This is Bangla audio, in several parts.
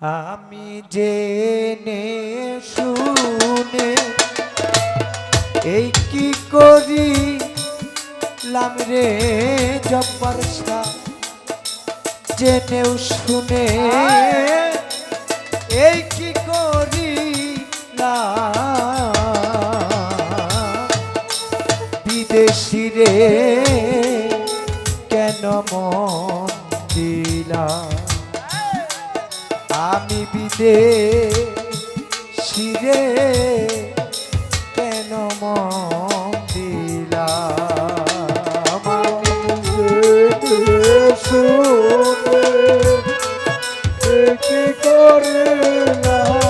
আমি জেনে শুনে এই কি করি লাম রে জব্বার জেনেও শুনে এই কি করি বিদেশি রে কেন মন দিলাম আমি বিদে শিরে কেন মন দিলাম? আমি শুনে কি করলাম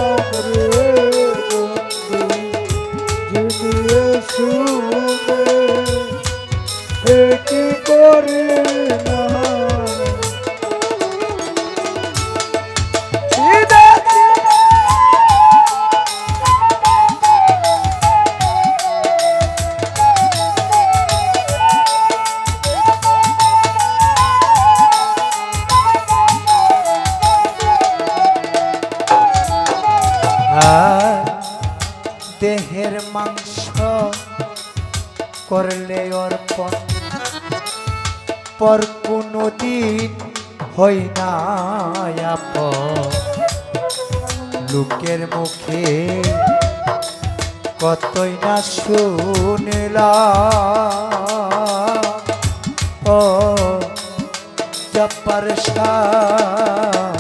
করলে অর্পণ। পর কোনো দিন হই না লোকের মুখে কতই না শুনলাম। ও জব্বার শাহ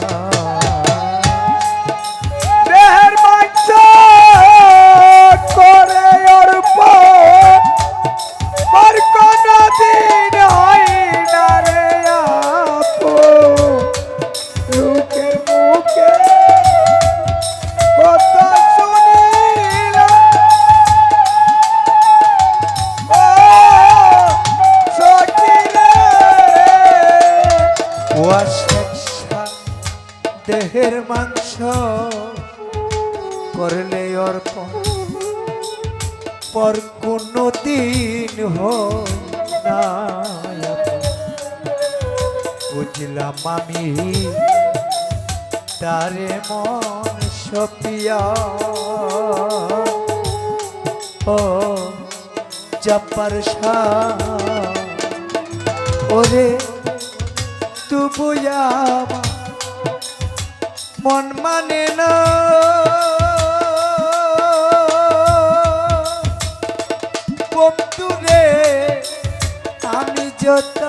দেহের মাংস করলে অর্পণ। পর কোনো দিন না। বুঝলাম আমি তারে মন সপিয়া। ও চাপার ওরে তবু আমার মন মানে না। বন্ধুরে আমি যত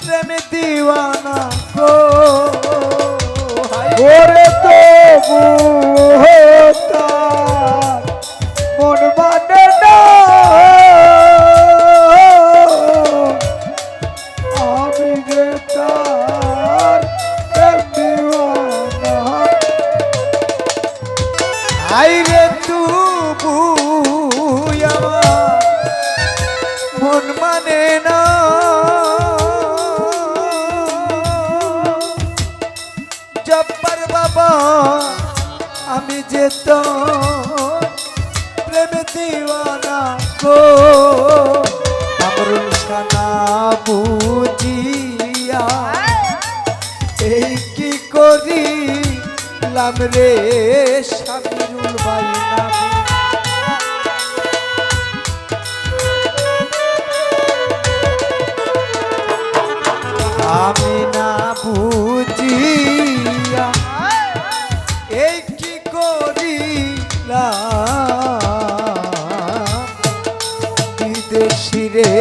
প্রেমে দিওয়ানা গো। ওরে লাম রে শামিরুল ভাই আমি না এই কি করিলাম? বিদেশি রে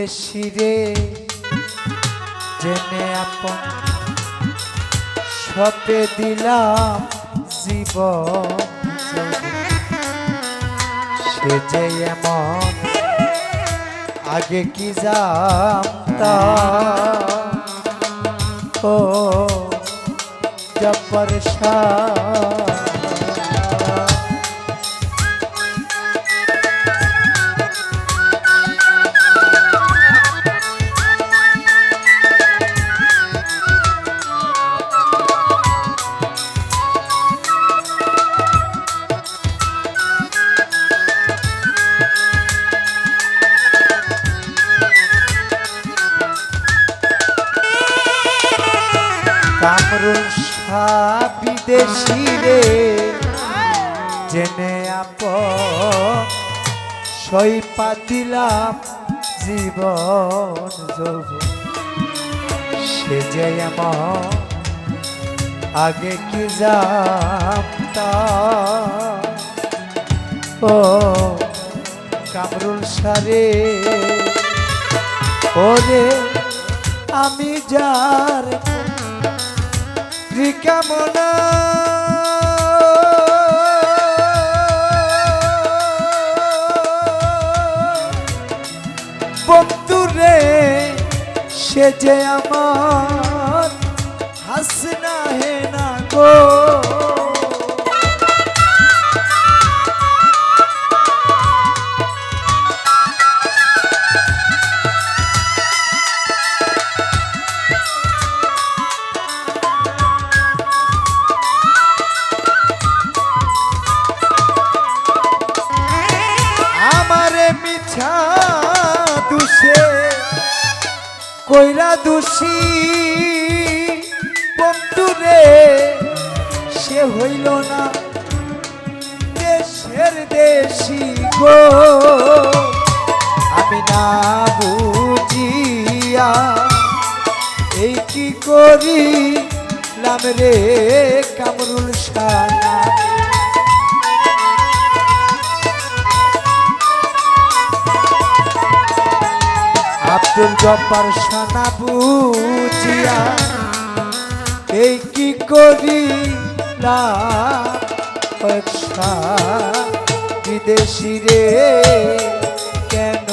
বিদেশি রে। জেনে আপন সপে দিলাম জীব সে যে এমন, আগে কি জানতা ও জব্বর শাহ বিদেশি রে। জেনে আপ সই পাতিলাম জীবন যৌবন। সে যে এমন, আগে কি জানতাম? ও কামরুল সারে, ওরে আমি যার রিকামনা বন্ধুরে সে যে আমার হাসনা হে না গো। দোষী। বন্ধুরে সে হইল না দেশের দেশি গো। আমি না বুঝিয়া এই কি করি লাম রে কামরুল সানা? জপার সানা বুঝিয়া এই কি করি না? বিদেশি রে কেন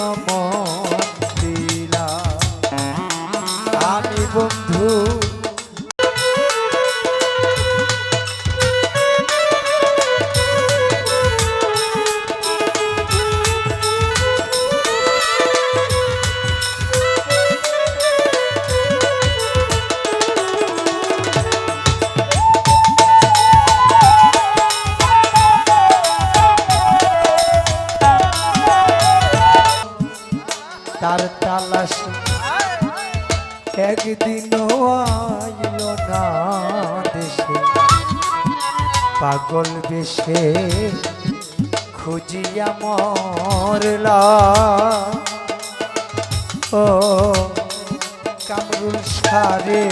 একদিনও আইল না দেশে। পাগল বেশে খুঁজিয়া মরলা। ও কামরুল সারে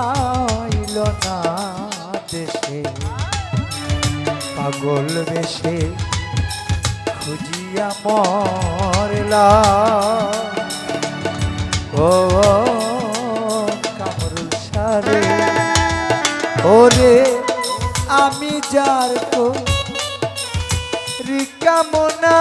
আইল না দেশে। পাগল বেশে খুঁজিয়া মরলা। ও কামরুল সারে। ওরে, আমি যার তো রিকামনা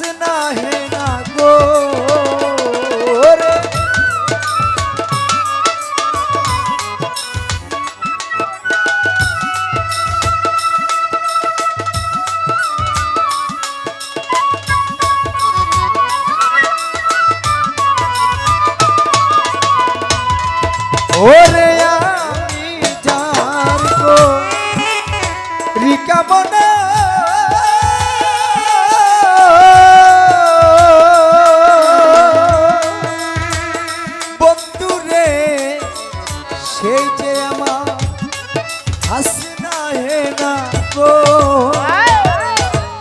হাসনা হে না গো ওরে সেই যে আমার হাসনা হে না গো।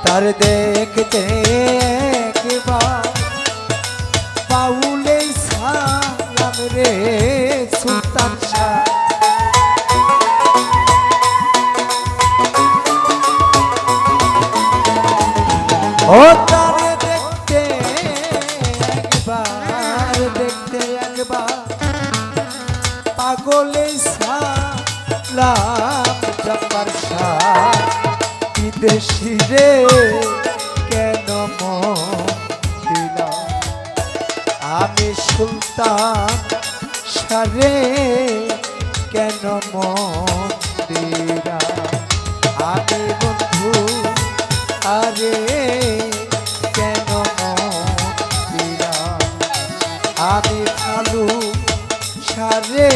তার দেখতে একবার পাউলে সালাম Oh, গোলাম জমার বিদেশি রে, কেন দিলাম আমি সুলতান সারে, কেন মন্দিরা আমি বন্ধু আরে, কেন মন্দিরা আমি ভালো সারে